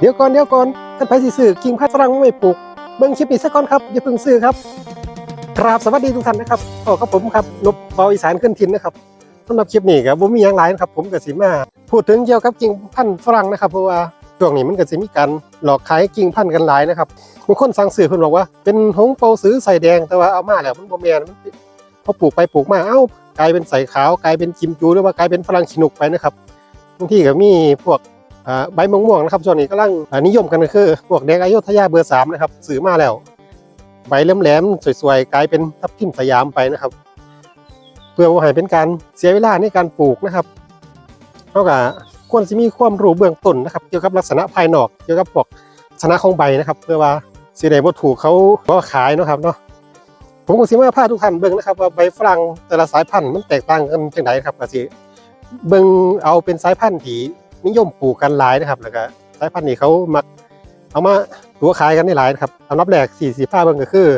เดี๋ยวก่อนเดี๋ยวก่อนท่านไผสิซื้อกิ่งพันธุ์ฝรั่งไม่ปลูกเบิ่งคลิปนี้ซะก่อนครับอย่าเพิ่งซื้อครับกราบสวัสดีทุกท่านนะครับก็กับผมครับนบเบาอีสานขึ้นทินนะครับสำหรับคลิปนี้ครับผมมีอย่างหลายนะครับ ผมกับสิมาพูดถึงเกี่ยวกับกิ่งพันธุ์ฝรั่งนะครับเพราะว่าช่วงนี้มันก็สิมีการหลอกขายกิ่งพันธุ์กันหลายนะครับบางคนสั่งซื้อเพิ่นบอกว่าเป็นหงเปาซื้อใส่แดงแต่ว่าเอามาแล้วมันบ่แม่นมันเป็นพอปลูกไปปลูกมาเอ้ากลายเป็นใส่ขาวกลายเป็นกิมจูหรือว่ากลายเป็นฝรั่งชินุกไปนะครับบางทีก็มีพวก ใบม่วงๆนะครับช่วงนี้กำลังอ่านิยมกันก็คือพวกแดงอยุธยาเบอร์สามนะครับซื้อมาแล้ว ใบแหลมๆสวยๆกลายเป็นทับทิมสยามไปนะครับ เพื่อว่าให้เป็นการเสียเวลาในการปลูกนะครับเท่ากับควรจะมีความรู้เบื้องต้นนะครับ เกี่ยวกับลักษณะภายนอกเกี่ยวกับพวกลักษณะของใบนะครับ เพื่อว่าสีใดบ่ถูกเขาก็ขายนะครับเนาะผมก็สิมาพาทุกท่านเบิ่งนะครับว่าใบฝรั่งแต่ละสายพันธุ์มันแตกต่างกันจังไดครับก็สิเบิ่งเอาเป็นสายพันธุ์ที่ นิยมปลูกกันหลายนะครับแล้วก็สายพันธุ์นี้เขามักเอามาตัวขายกันได้หลายนะครับอันดับแรกสี่สี่ผ้าเบิ่งก็คือ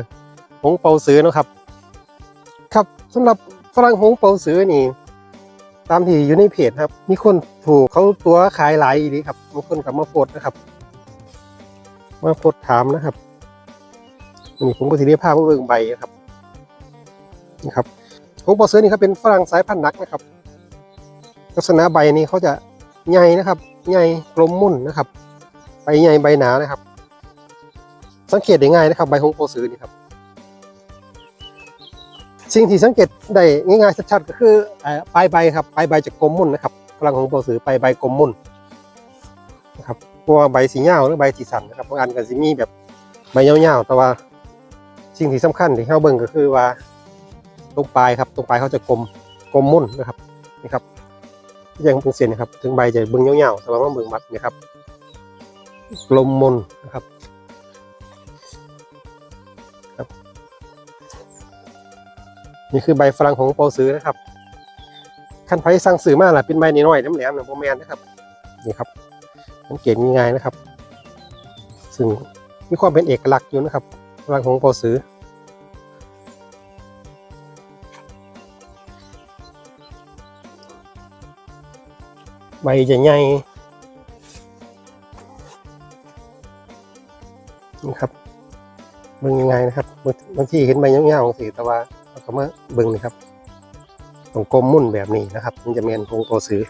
หงเปาซื้อนะครับ ครับสำหรับฝรั่งหงเปาซื้อนี่ ตามที่อยู่ในเพจครับ มีคนถูกเขาตัวขายหลายอีดีครับบางคนกับมาโพดนะครับ มาโพดถามนะครับนี่ผมก็สิได้ภาพมาเบิ่งใบนะครับนี่ครับหงเปาซื้อนี่ครับเป็นฝรั่งสายพันธุ์หนักนะครับ ลักษณะใบนี้เขาจะ ใหญ่นะครับใหญ่กลมมุ่นนะครับ ใบใหญ่ใบหนานะครับ สังเกตได้ง่ายนะครับ ใบของโปซื้อนี่ครับ สิ่งที่สังเกตได้ง่ายๆชัดๆก็คือปลายใบครับปลายใบจะกลมมุ่นนะครับพลังของโปซื้อปลายใบกลมมุ่นนะครับเพราะว่าใบสีเงาหรือใบสีสันนะครับบางอันก็จะมีแบบใบยาๆแต่ว่าสิ่งที่สำคัญที่เราเบิ่งก็คือว่าตรงปลายครับตรงปลายเขาจะกลมกลมมุ่นนะครับนี่ครับ ยังเป็นเส้นนะครับ ถึงใบจะเบิ่งยาวๆแต่ว่ามันเบิ่งมัดนะครับกลมมนนะครับครับ นี่คือใบฝรั่งของโปซื้อนะครับขั้นไฟสั่งซื้อมาล่ะเป็นใบน้อยๆแหลมๆนะโมแมนนะครับนี่ครับสังเกตง่ายๆนะครับ ซึ่งมีความเป็นเอกลักษณ์อยู่นะครับฝรั่งของโปซื้อ ใบจะใหญ่นะครับเบิ่งยังไงนะครับบางทีเห็นใบยาวๆสิแต่ว่าเราก็มาเบิ่งนี่ครับตรงกลมมุ่นแบบนี้นะครับ มันจะเมนทงโตซื้อ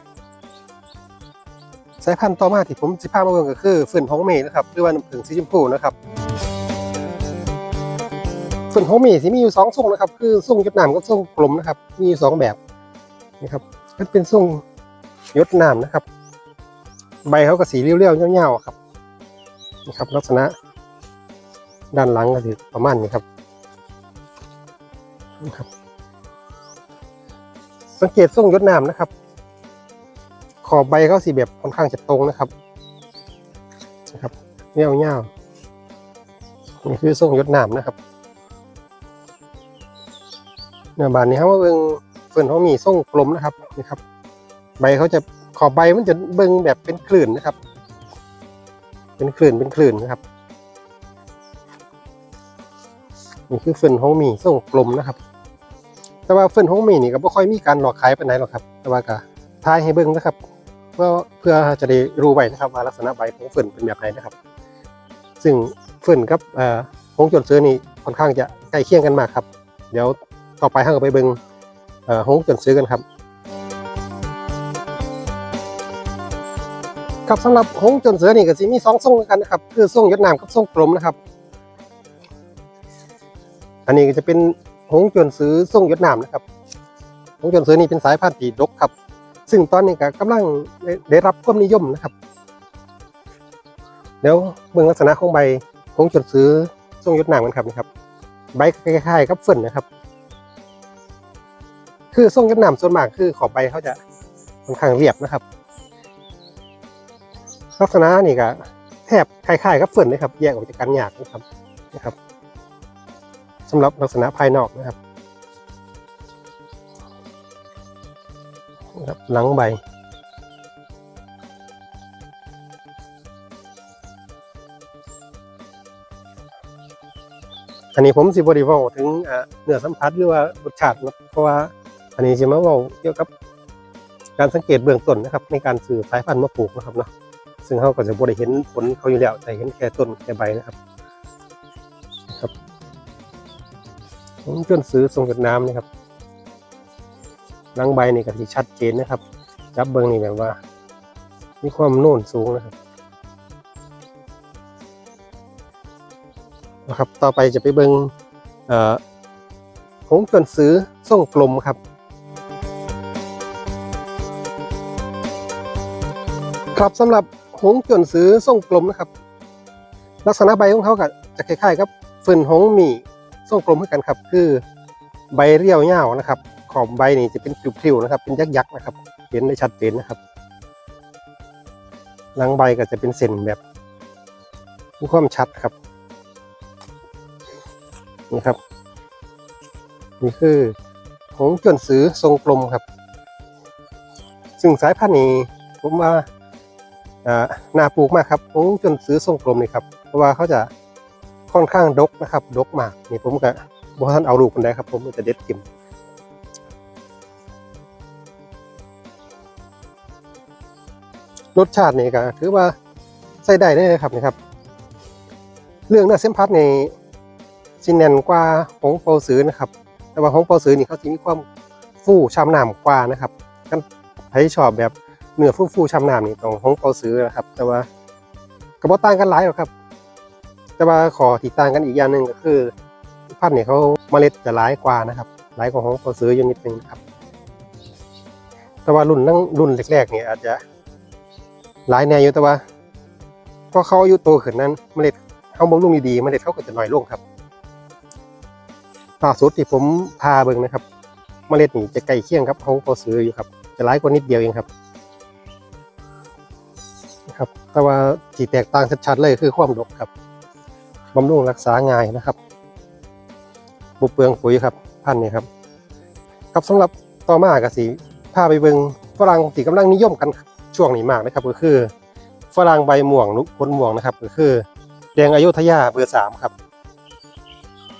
สายพันธุ์ต่อมาที่ผมสิพามาเบิ่งก็คือฝืนฮองเมนะครับหรือว่าน้ำผึ้งสีชมพูนะครับฝืนฮองเมสิมีอยู่สองทรงนะครับ คือทรงยดน้ำกับทรงกลมนะครับ มีอยู่สองแบบนะครับมันเป็นทรง ยดน้ำนะครับ ใบเขาก็สีเรียวๆเงาๆครับนะครับ ลักษณะด้านหลังก็คือประมาณนี้ครับนะครับ สังเกตทรงยดน้ำนะครับ ขอบใบเขาสีแบบค่อนข้างจะตรงนะครับนะครับเงาเงาๆนี่คือทรงยดน้ำนะครับเนื้อบานนี้ครับว่าเบิ่งเฟิร์นเขามีทรงกลมนะครับนี่ครับ ใบเขาจะขอบใบมันจะเบิ่งแบบเป็นคลื่นนะครับ เป็นคลื่นเป็นคลื่นนะครับนี่คือเฟิร์นโฮมีทรงกลมนะครับ แต่ว่าเฟิร์นโฮมีนี่ก็ไม่ค่อยมีการหลอกขายไปไหนหรอกครับ แต่ว่าก็ทายให้เบิ่งนะครับ เพื่อเพื่อจะได้รู้ไว้นะครับว่าลักษณะใบของเฟินเป็นแบบไหนนะครับ ซึ่งเฟิร์นกับเอ่องจนเสือนี่ค่อนข้างจะใกล้เคียงกันมากครับ เดี๋ยวต่อไปเราก็ไปเบิ่งเอ่องจนเสือกันครับ ครับสำหรับหงจนเสือนี่ก็สิมีสองทรงกันนะครับคือทรงยดน้ำกับทรงกลมนะครับ อันนี้ก็จะเป็นหงจนเสือทรงยดน้ำนะครับหงจนเสือนี่เป็นสายพันธุ์ที่ดกครับ ซึ่งตอนนี้ก็กำลังได้ได้รับความนิยมนะครับ เดี๋ยวเบื้องลักษณะของใบหงจนเสือทรงยดน้ำกันครับนะครับ ใบคล้ายๆกับเฟิร์นนะครับ คือทรงยดน้ำส่วนมากคือขอบใบเขาจะค่อนข้างเรียบนะครับ ลักษณะนี่ก็แทบคล้ายๆกับเฟิร์นเลยครับ แยกออกจากกันยากนะครับนะครับสำหรับลักษณะภายนอกนะครับนะครับหลังใบอันนี้ผมสิบริวาถึงเนื้อสัมผัสหรือว่ารสชาตินะเพราะว่าอันนี้จะมาว่าเกี่ยวกับการสังเกตเบื้องต้นนะครับ ในการสื่อสายพันธุ์มะปลูกนะครับเนาะ ซึ่งเขาก็จะบ่ได้เห็นผลเขาอยู่แล้วแต่เห็นแค่ต้นแค่ใบนะครับครับผมจนซื้อทรงหยดน้ำนะครับหลังใบนี่ก็ที่ชัดเจนนะครับ จับเบิ้งนี่แบบว่า มีความโน่นสูงนะครับนะครับ ต่อไปจะไปเบิ้งเอ่อหงจนซื้อทรงกลมครับครับสำหรับ หงจนซื้อทรงกลมนะครับ ลักษณะใบของเขาก็จะคล้ายๆกับฟืนหงมี่ทรงกลมเหมือนกันครับ คือใบเรียวเงาวนะครับ ขอบใบนี่จะเป็นพริ้วๆนะครับ เป็นยักษ์ๆนะครับ เห็นได้ชัดเจนนะครับ หลังใบก็จะเป็นเส้นแบบมีความชัดครับนี่ครับนี่คือหงจวนซื้อทรงกลมครับ ซึ่งสายพันธุ์นี้ผมว่า น่าปลูกมากครับหงจนซื้อทรงกลมนี่ครับ เพราะว่าเขาจะค่อนข้างดกนะครับ ดกมากนี่ผมก็บ่ท่านเอาลูกคนใดครับ ผมจะเด็ดกินรสชาตินี่ก็ถือว่าใส่ได้เลยครับนี่ครับ เรื่องเนื้อเส้นพัดนี่สิแน่นกว่าของโปรซื้อนะครับ แต่ว่าของโปรซื้อนี่เขาจะมีความฟูช้ำน้ำกว่านะครับกันใครชอบแบบ เนื้อฟูฟูๆช้ำน้ำนี่ต้องของโปรซื้อนะครับ แต่ว่ากระบอกต่างกันหลายหรอกครับ แต่ว่าขอที่ต่างกันอีกอย่างหนึ่งก็คือพันธุ์นี่เขาเมล็ดจะหลายกว่านะครับ หลายกว่าของโปรซื้ออยู่นิดนึงครับ แต่ว่ารุ่นนั่งรุ่นแรกๆเนี่ยอาจจะหลายแนวอยู่แต่ว่าพอเขาอายุโตขึ้นนั้นเมล็ดเขาบำรุงดีๆเมล็ดเขาก็จะน้อยลงครับล่าสุดที่ผมพาเบิ่งนะครับ เมล็ดนี่จะใกล้เคียงครับเขาพอซื้ออยู่ครับ จะหลายกว่านิดเดียวเองครับ ครับ แต่ว่าที่แตกต่างชัดๆเลยคือความดกครับบำรุงรักษาง่ายนะครับบุเปลืองปุ๋ยครับพันนี่ครับ ครับสำหรับต่อมากสิพาไปเบิงฝรั่งที่กำลังนิยมกันช่วงนี้มากนะครับ ก็คือฝรั่งใบม่วงลุกผลม่วงนะครับ ก็คือ แดงอายุธยาเบอร์สามครับ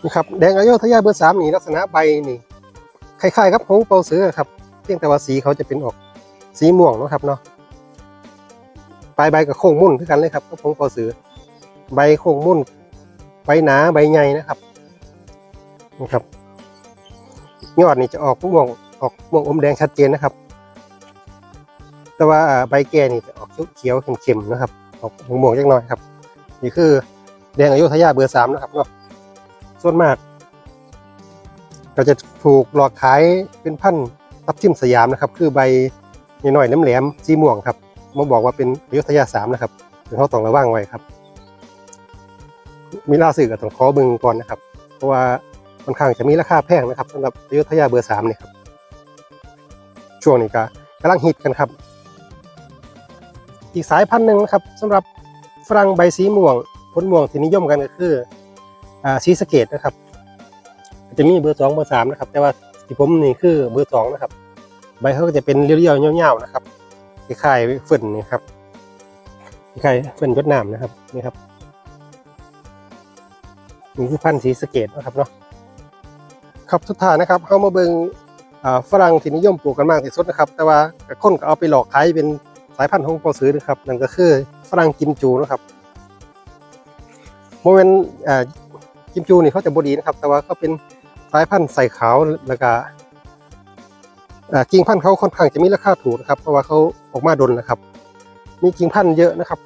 นะครับแดงอายุธยาเบอร์สามนี่ลักษณะใบนี่คล้ายๆกับของเปาเสือครับเพียงแต่ว่าสีเขาจะเป็นออกสีม่วงนะครับเนาะ ลายใบกับโค้งมุ่นคือกันเลยครับกับของปาเสือใบโค้งมุ่นใบหนาใบใหญ่นะครับนะครับยอดนี่จะออกม่วงออกม่วงอมแดงชัดเจนนะครับ แต่ว่าใบแก่นี่จะออกเขียวเข็มๆนะครับ ออกม่วงๆจักน่อยครับ นี่คือแดงอายุธยาเบอร์สามนะครับเนาะส่วนมาก ก็จะถูกหลอกขายเป็นพันธุ์ทับทิมสยามนะครับ คือใบน่อยๆแหลมๆสีม่วงครับ มาบอกว่าเป็นอยุธยาสามนะครับถึงเขาต้องระวังไว้ครับ มีล่าสื่อกับต้องขอบึงก่อนนะครับ เพราะว่าค่อนข้างจะมีราคาแพงนะครับสำหรับอยุธยาเบอร์สามเนี่ยครับช่วงนี้ก็กำลังฮิตกันครับ อีกสายพันธุ์หนึ่งนะครับสำหรับฝรั่งใบสีม่วงผลม่วงที่นิยมกันก็คืออ่าสีสเกตนะครับจะมีเบอร์สองเบอร์สามนะครับ แต่ว่าที่ผมนี่คือเบอร์สองนะครับ ใบเขาก็จะเป็นเรียวๆเงาๆนะครับ คล้ายๆฝนนี่ครับคล้ายๆฝนยดน้ำนะครับนี่ครับนี่คือพันธุ์สีสเกตนะครับเนาะครับสุดท้ายนะครับเขามาเบิงอ่าฝรั่งที่นิยมปลูกกันมากที่สุดนะครับ แต่ว่าคนก็เอาไปหลอกขายเป็นสายพันธุ์ของปอซื้อนะครับนั่นก็คือฝรั่งกิมจูนะครับโมเมนต์กิมจูนี่เขาจะบดีนะครับ แต่ว่าเขาเป็นสายพันธุ์ใส่ขาวแล้วก็ กิ่งพันธุ์เขาค่อนข้างจะมีราคาถูกนะครับ เพราะว่าเขาออกมาดนนะครับ มีกิ่งพันธุ์เยอะนะครับ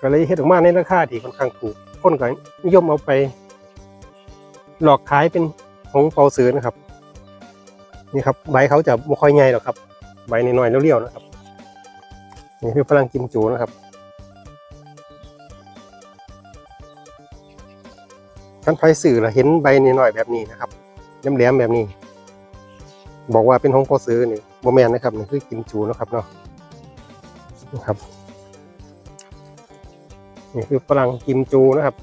ก็เลยเฮ็ดออกมาในราคาที่ค่อนข้างถูกคนก็นิยมเอาไป หลอกขายเป็นของปอซื้อนะครับ นี่ครับใบเขาจะไม่ค่อยใหญ่หรอกครับ ใบน้อยๆเรียวๆนะครับนี่คือฝรั่งกิมจูนะครับท่านไฟสื่อลเห็นใบนิดหน่อยแบบนี้นะครับแหลมๆแบบนี้ บอกว่าเป็นของโปอซื้อนี่โมแมนนะครับนี่คือกิมจูนะครับเนาะนะครับนี่คือฝรั่งกิมจูนะครับ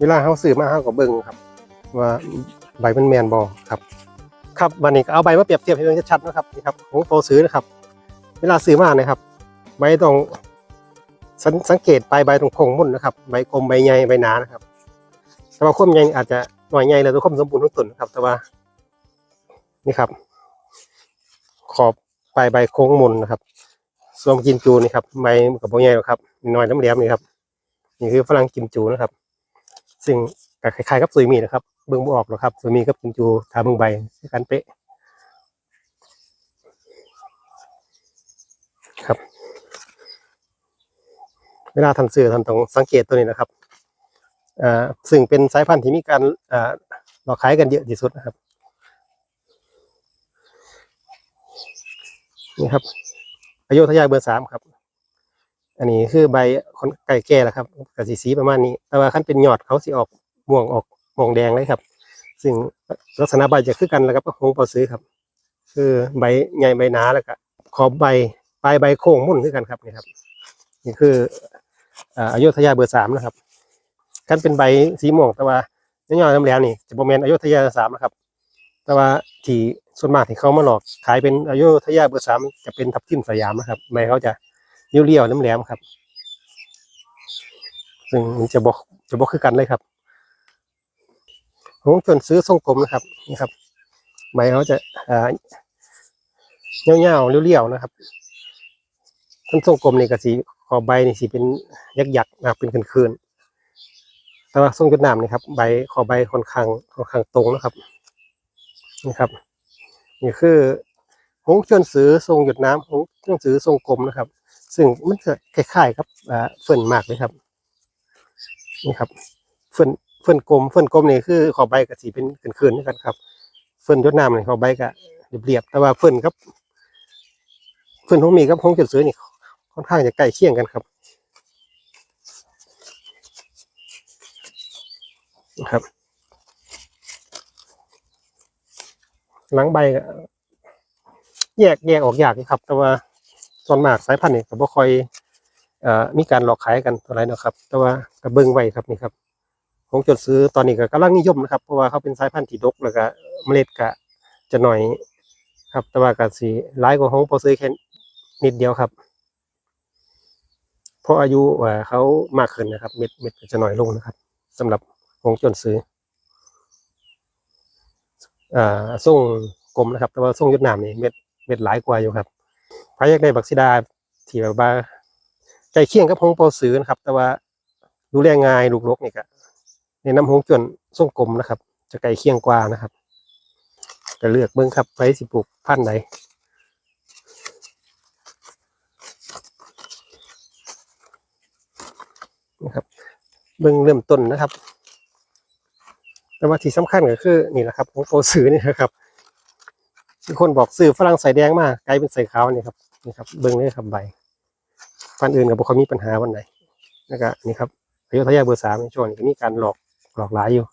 เวลาเขาสื่อมาเขาก็เบิ่งครับ ว่าใบมันแมนบอครับ ครับวันนี้เอาใบมาเปรียบเทียบให้มันชัดนะครับนี่ครับของโปรซื้อนะครับ เวลาซื้อมานะครับใบตรงสงสังเกตปลายใบตรงโค้งมุ่นนะครับใบกลมใบใหญ่ใบหนานะครับแต่ว่าความใหญ่อาจจะหน่อยใหญ่เลยตัวความสมบูรณ์ทุกต้นนะครับแต่ว่า นี่ครับ ขอบปลายใบโค้งมนนะครับสวมกิมจูนี่ครับใบกับโบใหญ่ครับน้อยน้ำเหลี่ยมนี่ครับนี่คือฝรั่งกิมจูนะครับ ซึ่งคล้ายๆกับซุยมีนะครับ เบิ่งบออกหรอกครับซุยมีกับกิมจูทาเบิ่งใบกันเป๊ะครับเวลาทำซื้อทำต้องสังเกตตัวนี้นะครับอ่าซึ่งเป็นสายพันธุ์ที่มีการอ่าหลอกขายกันเยอะที่สุดนะครับ นี่ครับอายุทยาเบอร์สามครับ อันนี้คือใบคนไก่แก่แล้วครับกับสีสีประมาณนี้ แต่ว่าขั้นเป็นยอดเขาสีออกม่วงออกม่วงแดงเลยครับ ซึ่งลักษณะใบจะคือกันแล้วครับหงปาซื้อครับ คือใบใหญ่ใบหนาแล้วก็ขอบใบปลายใบโค้งมุ่นคือกันครับนี่ครับ นี่คืออายุทยาเบอร์สามนะครับขั้นเป็นใบสีม่วงแต่ว่าน้อยอดน้ำแหลมนี่จะโมเมนอายุทยาสามนะครับ แต่ว่าที่ ส่วนมากที่เขามาหลอกขายเป็นอายุทยาเบอร์สามจะเป็นทับทิมสยามนะครับใบเขาจะเรียวๆน้ำแหลมๆครับ ซึ่งมันจะบอกจะบอกคือกันเลยครับผมจนซื้อทรงกลมนะครับนี่ครับ ใบเขาจะอ่าเงาๆเรียวๆนะครับต้นทรงกลมนี่ก็สีขอบใบนี่สีเป็นยักษ์ๆนะครับเป็นคืนๆแต่ว่าทรงจุดน้ำนี่ครับใบขอบใบค่อนข้างค่อนข้างตรงนะครับนี่ครับ นี่คือหงเชิญสือทรงหยดน้ำหงเชิญสือทรงกลมนะครับ ซึ่งมันจะคล้ายๆกับเฟิร์นมากเลยครับนี่ครับเฟิร์นเฟิร์นกลมเฟิร์นกลมนี่คือขอบใบกับสีเป็นคืนๆนี่กันครับ เฟิร์นหยดน้ำนี่ขอบใบกับเรียบๆแต่ว่าเฟิร์นครับเฟิร์นหงมีกับหงเชิญสือนี่ค่อนข้างจะใกล้เคียงกันครับนะครับ หลังใบแยกแยกออกยากครับ แต่ว่าส่วนมากสายพันธุ์นี่ก็บ่ค่อยมีการหลอกขายกันเท่าไหร่นะครับ แต่ว่าก็เบิ่งไว้ครับนี่ครับของจดซื้อตอนนี้ก็กำลังนิยมนะครับ เพราะว่าเขาเป็นสายพันธุ์ที่ดกแล้วก็เมล็ดก็จะหน่อยครับ แต่ว่าก็สิหลายกว่าของพอซื้อแค่นิดเดียวครับ เพราะอายุว่าเขามากขึ้นนะครับ เม็ดเม็ดจะหน่อยลงนะครับสำหรับของจนซื้อ อ่าส่งกลมนะครับ แต่ว่าส่งยุดน้ำนี่เม็ดเม็ดหลายกว่าอยู่ครับพายอยากได้บักซิดาที่แบบว่าใกล้เคียงกับหงเปาซื้อนะครับ แต่ว่าดูแลง่ายลูกลกนี่ก็ในน้ำหงจวนส่งกลมนะครับ จะใกล้เคียงกว่านะครับก็เลือกเบิ้งครับไปสิปลูกพันธุ์ไหนนะครับเบิ้งเริ่มต้นนะครับ แต่ว่าที่สำคัญก็คือนี่แหละครับของโปรซื้อนี่นะครับมีคนบอกซื้อฝรั่งใส่แดงมากกลายเป็นใส่ขาวนี่ครับนี่ครับเบิ้งเลยครับใบฟันอื่นกับบุคคลมีปัญหาวันไหนแล้วก็นี่ครับอายุทยาเบอร์สามในช่วงนี้ก็มีการหลอกหลอกหลายอยู่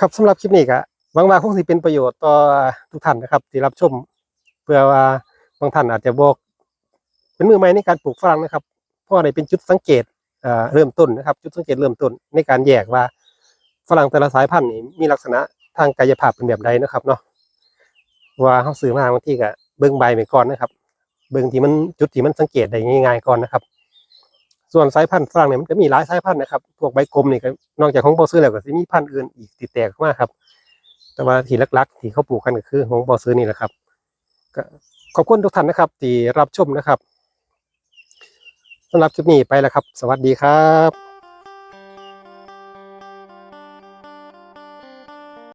ครับสำหรับคลิปนี้ก็หวังว่าคงสิเป็นประโยชน์ต่อทุกท่านนะครับ ที่รับชม เพื่อว่าบางท่านอาจจะบอก เป็นมือใหม่ในการปลูกฝรั่งนะครับเพราะอะไรเป็นจุดสังเกตเริ่มต้นนะครับ จุดสังเกตเริ่มต้นในการแยกว่าฝรั่งแต่ละสายพันธุ์นี่มีลักษณะทางกายภาพเป็นแบบใดนะครับเนาะว่าเขาซื้อมาบางทีก็เบิ่งใบไปก่อนนะครับ เบิ่งที่มันจุดที่มันสังเกตได้ง่ายๆก่อนนะครับส่วนสายพันธุ์ฝรั่งเนี่ยมันจะมีหลายสายพันธุ์นะครับ พวกใบกลมนี่ก็นอกจากของบอซื้อแล้วก็จะมีพันธุ์อื่นอีกติดแตกมากครับ แต่ว่าที่ลักๆ ที่เขาปลูกกันก็คือของบอซื้อนี่แหละครับขอบคุณทุกท่านนะครับที่รับชมนะครับ สำหรับคลิปนี้ไปแล้วครับ สวัสดีครับ